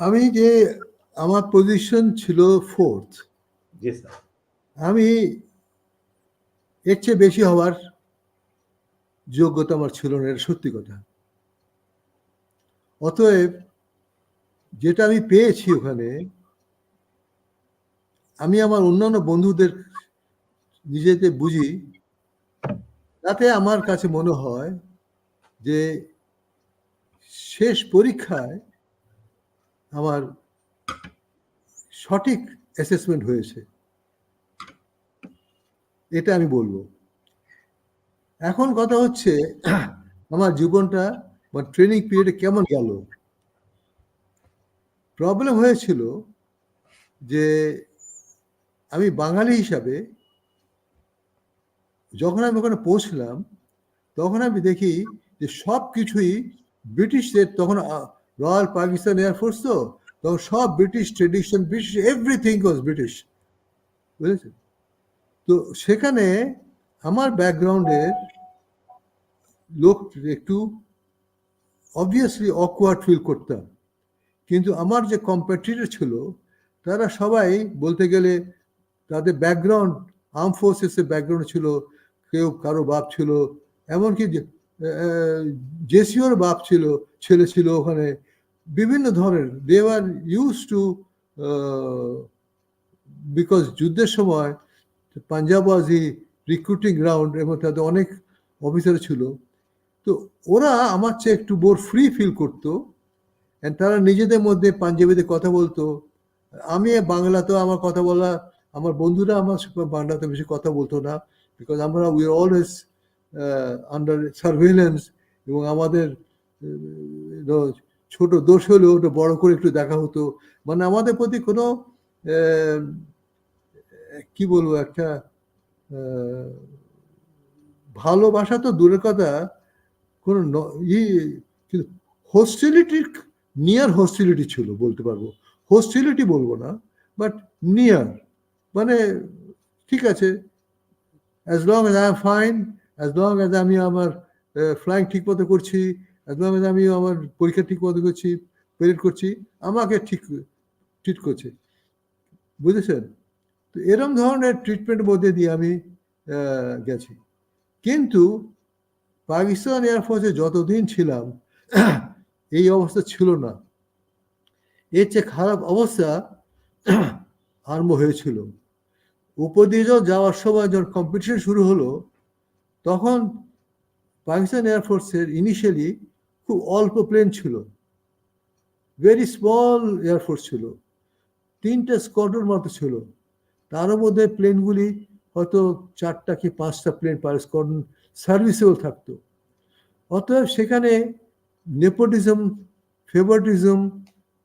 আমি যে আমার পজিশন ছিল ফোর্থ জি স্যার আমি এর চেয়ে বেশি হওয়ার যোগ্যতা আমার ছিল না এটা সত্যি কথা। অতএব যেটা আমি পেয়েছি ওখানে আমি আমার অন্যান্য বন্ধুদের নিজেতে বুঝি তাতে আমার কাছে মনে হয় যে শেষ পরীক্ষায় আমার সঠিক অ্যাসেসমেন্ট হয়েছে। এটা আমি বলব। এখন কথা হচ্ছে, আমার জীবনটা বা ট্রেনিং পিরিয়ডে কেমন গেল? প্রবলেম হয়েছিল যে আমি বাঙালি হিসাবে যখন আমি ওখানে পৌঁছলাম, তখন আমি দেখি যে সব কিছুই ব্রিটিশদের তখন রয়্যাল পাকিস্তান এয়ারফোর্স তো তখন সব British tradition British everything was British বুঝেছেন? তো সেখানে আমার ব্যাকগ্রাউন্ডের লোক একটু অবভিয়াসলি অকওয়ার্ড ফিল করতাম। কিন্তু আমার যে কম্পিটিটর ছিল, তারা সবাই বলতে গেলে তাদের ব্যাকগ্রাউন্ড আর্ম ফোর্সেসের ব্যাকগ্রাউন্ড ছিল, কেউ কারও বাপ ছিল, এমনকি জেসিওর বাপ ছিল, ছেলে ছিল ওখানে বিভিন্ন ধরনের they are use to because যুদ্ধের সময় Punjab was a recruiting ground এবং তাদের অনেক অফিসার ছিল। তো ওরা আমার চেয়ে একটু বোর ফ্রি ফিল করতো অ্যান্ড তারা নিজেদের মধ্যে পাঞ্জাবিতে কথা বলতো। আমি বাংলাতেও আমার কথা বলা, আমার বন্ধুরা আমার বাংলাতে বেশি কথা বলতো না বিকজ আমরা we are always under surveillance এবং আমাদের ছোট দোষ হলেও ওটা বড় করে একটু দেখা হতো। মানে আমাদের প্রতি কোনো কি বলব একটা ভালোবাসা তো দূরের কথা, কোনো হোস্টিলিটি নিয়ার হোস্টিলিটি ছিল বলতে পারব। হোস্টিলিটি বলব না বাট নিয়ার মানে ঠিক আছে as long as I am fine as long as আমি আমার ফ্লাইং ঠিক মতো করছি অ্যাজ আমি আমার পরীক্ষা ঠিক মতো করছি পেরেড করছি, আমাকে ঠিক ট্রিট করছে। বুঝেছেন? তো এরম ধরনের ট্রিটমেন্ট মধ্যে দিয়ে আমি গেছি। কিন্তু পাকিস্তান এয়ারফোর্সে যতদিন ছিলাম, এই অবস্থা ছিল না। এর চেয়ে খারাপ অবস্থা আরম্ভ হয়েছিল। উপর দিয়ে যাওয়ার সময় যখন কম্পিটিশন শুরু হলো, তখন পাকিস্তান এয়ারফোর্সের ইনিশিয়ালি খুব অল্প প্লেন ছিল। ভেরি স্মল এয়ারফোর্স ছিল। তিনটে স্কোয়াড্রন মতো ছিল। তার মধ্যে প্লেনগুলি হয়তো চারটা কি পাঁচটা প্লেন পার স্কোয়াড্রন সার্ভিসেবল থাকতো। অতএব সেখানে নেপোটিজম ফেভারিটিজম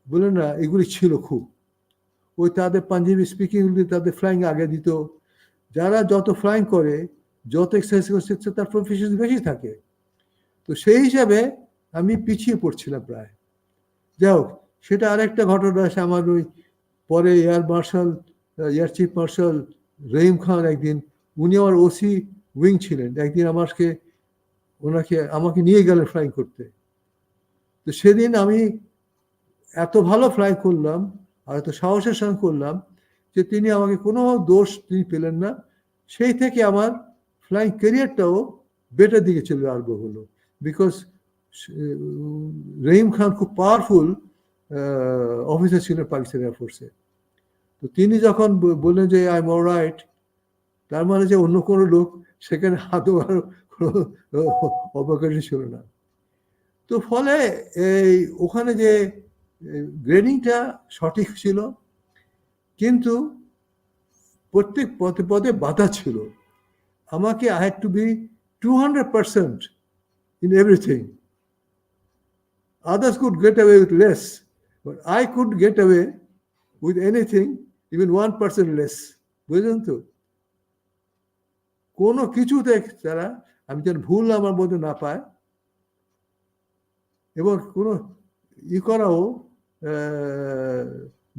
বলে না, এগুলি ছিল খুব। ওই তাদের পাঞ্জাবি স্পিকিংগুলি তাদের ফ্লাইং আগে দিত। যারা যত ফ্লাইং করে, যত এক্সারসাইজ করছে, তার প্রফেশন বেশি থাকে। তো সেই হিসাবে আমি পিছিয়ে পড়ছিলাম প্রায়। যাই হোক, সেটা আরেকটা ঘটনা আছে আমার ওই পরে air marshal, air chief marshal Rahim Khan একদিন, উনি আমার ওসি উইং ছিলেন, একদিন আমাকে, ওনাকে, আমাকে নিয়ে গেলেন ফ্লাইং করতে। তো সেদিন আমি এত ভালো ফ্লাই করলাম আর এত সাহসের সঙ্গে করলাম যে তিনি আমাকে কোনো দোষ তিনি পেলেন না। সেই থেকে আমার ফ্লাইং ক্যারিয়ারটাও বেটার দিকে চলে আরম্ভ হলো। বিকজ রহিম খান খুব পাওয়ারফুল অফিসার ছিলেন পাকিস্তান এয়ারফোর্সে তো তিনি যখন বললেন যে আই এম রাইট তার মানে যে অন্য কোনো লোক সেখানে হাত অবকাশই ছিল না। তো ফলে এই, ওখানে যে গ্রেডিংটা সঠিক ছিল, কিন্তু প্রত্যেক পদে পদে বাধা ছিল। আমাকে I had to be two hundred percent in everything others could get away with less but I could get away with anything even one percent less বুঝলেন তো? কোনো কিছুতে তারা, আমি যেন ভুল আমার মধ্যে না পায়, এবং কোনো ই করাও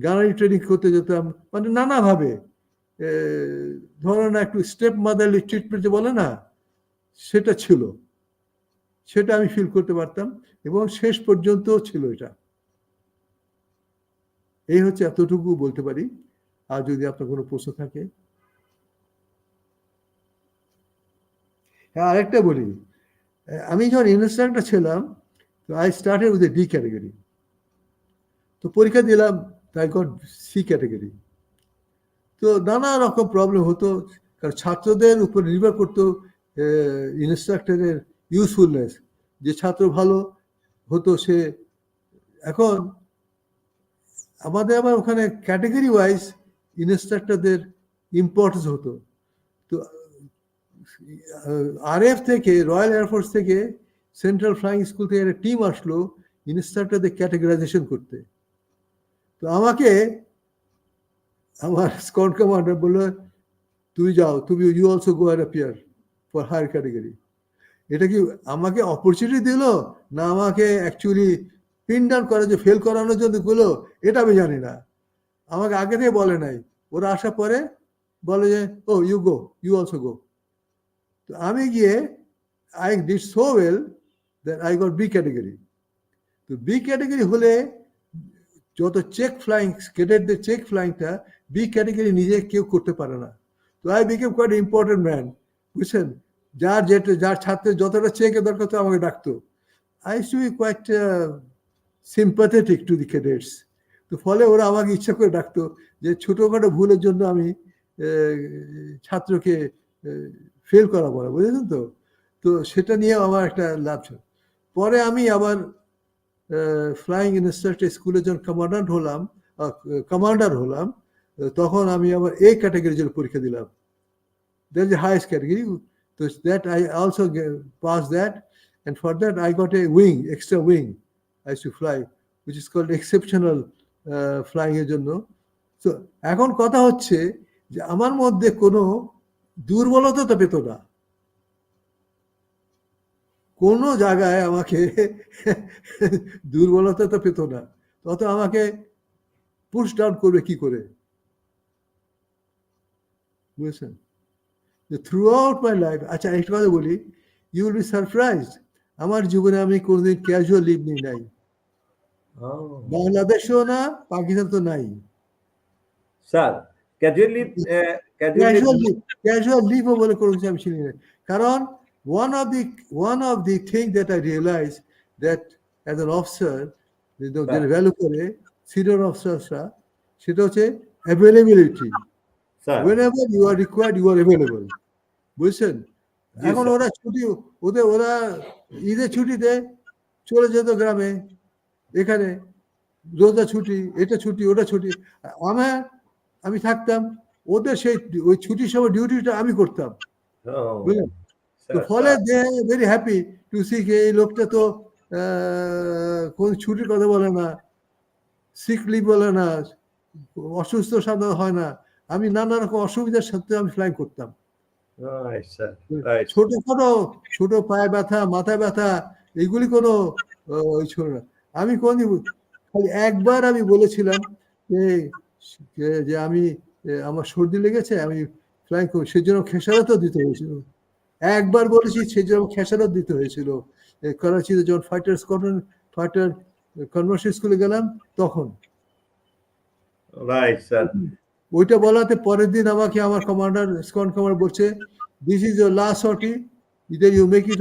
গানারি ট্রেনিং করতে যেতাম মানে নানাভাবে ধরো একটু স্টেপ মাদারলি ট্রিটমেন্ট বলে না, সেটা ছিল। সেটা আমি ফিল করতে পারতাম এবং শেষ পর্যন্ত ছিল এটা। এই হচ্ছে এতটুকু বলতে পারি। আর যদি আপনার কোনো প্রশ্ন থাকে। হ্যাঁ আরেকটা বলি। আমি যখন ইনস্ট্রাক্টর ছিলাম, তো I started with D category তো পরীক্ষা দিলাম তাই গট সি ক্যাটাগরি তো নানা রকম প্রবলেম হতো। কারণ ছাত্রদের উপর নির্ভর করতো ইনস্ট্রাক্টরের ইউজফুলনেস যে ছাত্র ভালো হতো সে। এখন আমাদের আবার ওখানে ক্যাটাগরি ওয়াইজ ইনস্ট্রাক্টরদের ইম্পর্টেন্স হতো। তো আরএফ থেকে, রয়্যাল এয়ারফোর্স থেকে সেন্ট্রাল ফ্লাইং স্কুল থেকে একটা টিম আসলো ইনস্ট্রাক্টরদের ক্যাটেগরাইজেশন করতে। তো আমাকে আমার স্কট কমান্ডার বলল, তুই যাও, তুমি ইউ অলসো গো আর অ্যাপিয়ার ফর হায়ার ক্যাটাগরি এটা কি আমাকে অপরচুনিটি দিল? না আমাকে অ্যাকচুয়ালি পিন ডাউন করা যে ফেল করানোর জন্যগুলো এটা আমি জানি না। আমাকে আগে থেকে বলে নাই। ওরা আসার পরে বলে যে, ও you go you also go তো আমি গিয়ে I did so well that I got B category তো বি ক্যাটাগরি হলে যত চেক ফ্লাইং ক্যাডেটদের চেক ফ্লাইংটা বি ক্যাটাগরি নিজে কেউ করতে পারে না। তো I became quite important man বুঝছেন? যার যেটা, যার ছাত্রের যতটা চেকে দরকার তো আমাকে ডাকতো। I to be quite sympathetic to the cadets তো ফলে ওরা আমাকে ইচ্ছা করে ডাকতো যে ছোটোখাটো ভুলের জন্য আমি ছাত্রকে ফেল করা না বুঝেছেন তো? তো সেটা নিয়ে আমার একটা লাভ ছিল। পরে আমি আবার ফ্লাইং ইনস্ট্রাক্টর স্কুলে যখন কমান্ডান্ট হলাম কমান্ডার হলাম, তখন আমি আবার এই ক্যাটাগরির জন্য পরীক্ষা দিলাম। দ্যাট ইজ হাইয়েস্ট ক্যাটাগরি তো that I also pass that and for that I got a wing extra wing I to fly which is called exceptional flying এর জন্য. তো এখন কথা হচ্ছে যে, আমার মধ্যে কোনো দুর্বলতা তো পেত না। কোনো জায়গায় আমাকে দুর্বলতা তো পেত না। তত আমাকে পুশ ডাউন করবে কি করে? বুঝেছেন? থ্রু আউট মাই লাইফ আচ্ছা একটা কথা বলি ইউ উইল বি সারপ্রাইজ আমার জীবনে আমি কোনোদিন ক্যাজুয়াল লিভ নিই নাই। বাংলাদেশও না পাকিস্তান তো নাই। Sir casual leave casual leave casual লিভও বলে কোনো কিছু আমি কারণ one of the one of the thing that I realized that as an officer, যেটা ভ্যালু করে সিনিয়র অফিসারসরা সেটা হচ্ছে availability whenever you are required you are available. বুঝছেন এখন ওরা ছুটি ওদের ওরা ঈদের ছুটিতে চলে যেত গ্রামে এখানে রোজা ছুটি এটা ছুটি ওটা ছুটি। আমার আমি থাকতাম ওদের সেই ওই ছুটির সময় ডিউটিটা আমি করতাম। বুঝলেন? তো ফলে they very happy to see কে এই লোকটা তো কোন ছুটির কথা বলে না সিক লিভ বলে না অসুস্থ সাধারণ হয় না। আমি নানা রকম অসুবিধার সাথে আমি ফ্লাই করতাম। ছোট ছোট ছোট পায়ে ব্যথা মাথায় ব্যথা এগুলি কোনো ওই ছিল না। আমি কোন খালি একবার আমি বলেছিলাম যে যে আমি আমার সর্দি লেগেছে আমি ফ্লাই করি সেজন্য খেসারতও দিতে হয়েছিল। একবার বলেছি সেই জন্য খেসারত দিতে হয়েছিল। করাচিতে যখন ফাইটার স্কোয়াড্রন ফাইটার কনভার্সন স্কুলে গেলাম তখন। ওইটা বলাতে পরের দিন আমাকে আমার কমান্ডার স্কন কমান্ডার বলছে this is your last sortie either you make it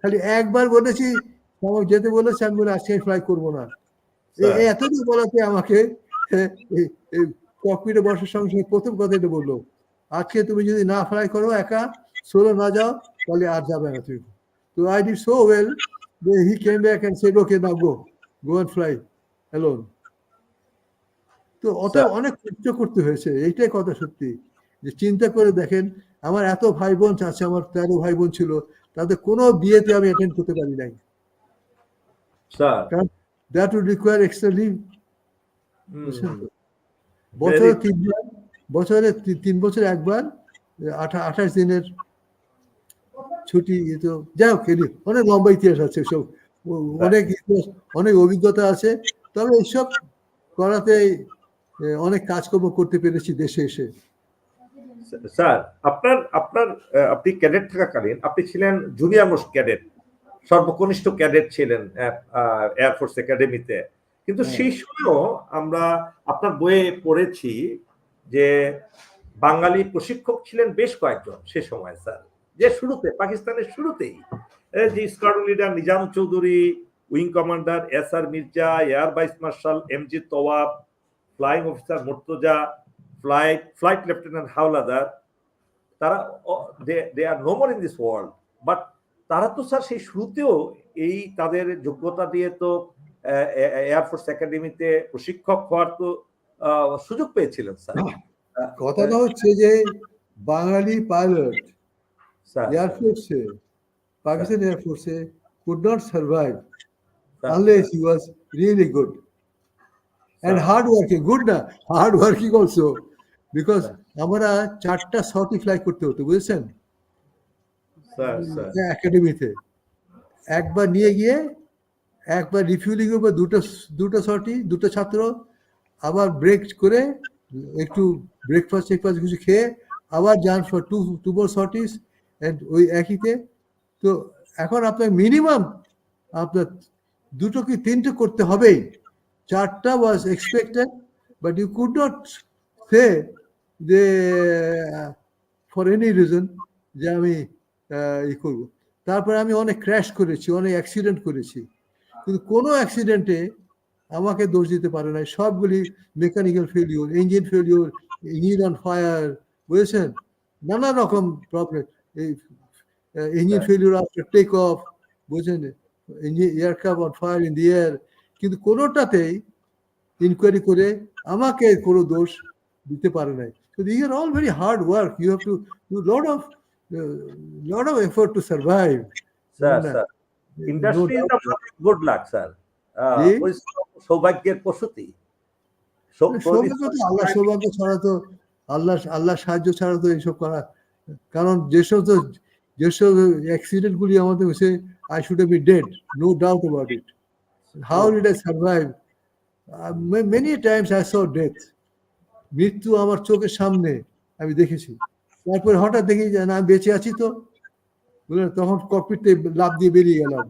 খালি একবার বলেছি আমাকে যেতে বলেছে আমি বলে আজকে ফ্লাই করব না। এতদিন বলাতে আমাকে ককপিটে বসার সঙ্গে সঙ্গে প্রথম কথা এটা বলল আজকে তুমি যদি না ফ্লাই করো একা সোলো না যাও তাহলে আর যাবে না তুমি। তো I did so well he came back and said okay now go go and fly alone তো অত অনেক কষ্ট করতে হয়েছে এইটাই কথা সত্যি। যে চিন্তা করে দেখেন আমার এত ভাই বোন আছে আমার তেরো ভাই বোন ছিল তাদের কোনো বিয়েতে আমি অ্যাটেন্ড করতে পারি নাই। কারণ that would require extra leave বছরে তিনবার বছরে তিন বছর একবার আঠাশ দিনের ছুটি তো যাই হোক অনেক লম্বা ইতিহাস আছে সব। অনেক ইতিহাস অনেক অভিজ্ঞতা আছে। তবে এইসব করাতে অনেক কাজকর্ম করতে পেরেছি দেশে এসে। স্যার আপনার আপনার আপনি ক্যাডেট থাকাকালীন আপনি ছিলেন জুনিয়র মোস্ট ক্যাডেট সর্বকনিষ্ঠ ক্যাডেট ছিলেন এয়ারফোর্স একাডেমিতে কিন্তু। সেই সময়ও আমরা আপনার বইয়ে পড়েছি যে বাঙালি প্রশিক্ষক ছিলেন বেশ কয়েকজন সে সময় স্যার। যে শুরুতে পাকিস্তানের শুরুতেই যে squadron leader Nizam Chowdhury wing commander S R Mirza air vice marshal M G Tawab flying officer Murtaza flight flight lieutenant Howlader তারা they are no more in this world but তারা তো sir সেই শুরুতেও এই তাদের যোগ্যতা দিয়ে তো air force একাডেমিতে প্রশিক্ষক হওয়ার তো সুযোগ পেয়েছিলেন স্যার কথাটা হচ্ছে যে বাঙালি পাইলট স্যার এয়ারফোর্সে পাকিস্তান এয়ারফোর্সে could not survive sir, unless he was really good. And Sir. hard working good না hard working also. Because আমরা চারটা সটি ফ্লাই করতে হতো বুঝেছেন? একাডেমিতে একবার নিয়ে গিয়ে একবার রিফিউলিং উপর দুটো দুটো সটি দুটো ছাত্র আবার ব্রেক করে একটু ব্রেকফাস্ট টেকফাস্ট কিছু খেয়ে আবার যান for two two more sorties and ওই একইতে। তো এখন আপনার মিনিমাম আপনার দুটো কি তিনটে করতে হবেই। চারটা was expected but you could not say যে ফর এনি রিজন যে আমি আহ, ই করব। তারপরে আমি অনেক ক্র্যাশ করেছি অনেক অ্যাক্সিডেন্ট করেছি। কিন্তু কোনো অ্যাক্সিডেন্টে আমাকে দোষ দিতে পারে না সবগুলি mechanical failure engine failure engine on fire বুঝেছেন? নানা রকম প্রবলেম এই engine failure after take off বুঝছেন engine aircraft on fire in the air কিন্তু কোনোটাতেই ইনকোয়ারি করে আমাকে কোনো দোষ দিতে পারে নাই। So these are all very hard work. You have to do lot of uh, lot of effort to survive. no sir সৌভাগ্যের প্রসূতি। আল্লাহ সৌভাগ্য ছাড়া তো আল্লাহ আল্লাহ সাহায্য ছাড়া তো এইসব করা কারণ যেসব তো যেসব অ্যাক্সিডেন্ট গুলি আমাদের হয়েছে I should be dead no doubt about it how I I survive many times I saw death মৃত্যু আমার চোখের সামনে আমি দেখেছি। তারপরে হঠাৎ দেখি যে না আমি বেঁচে আছি তো। বুঝলেন তখন ককপিটে লাভ দিয়ে বেরিয়ে গেলাম।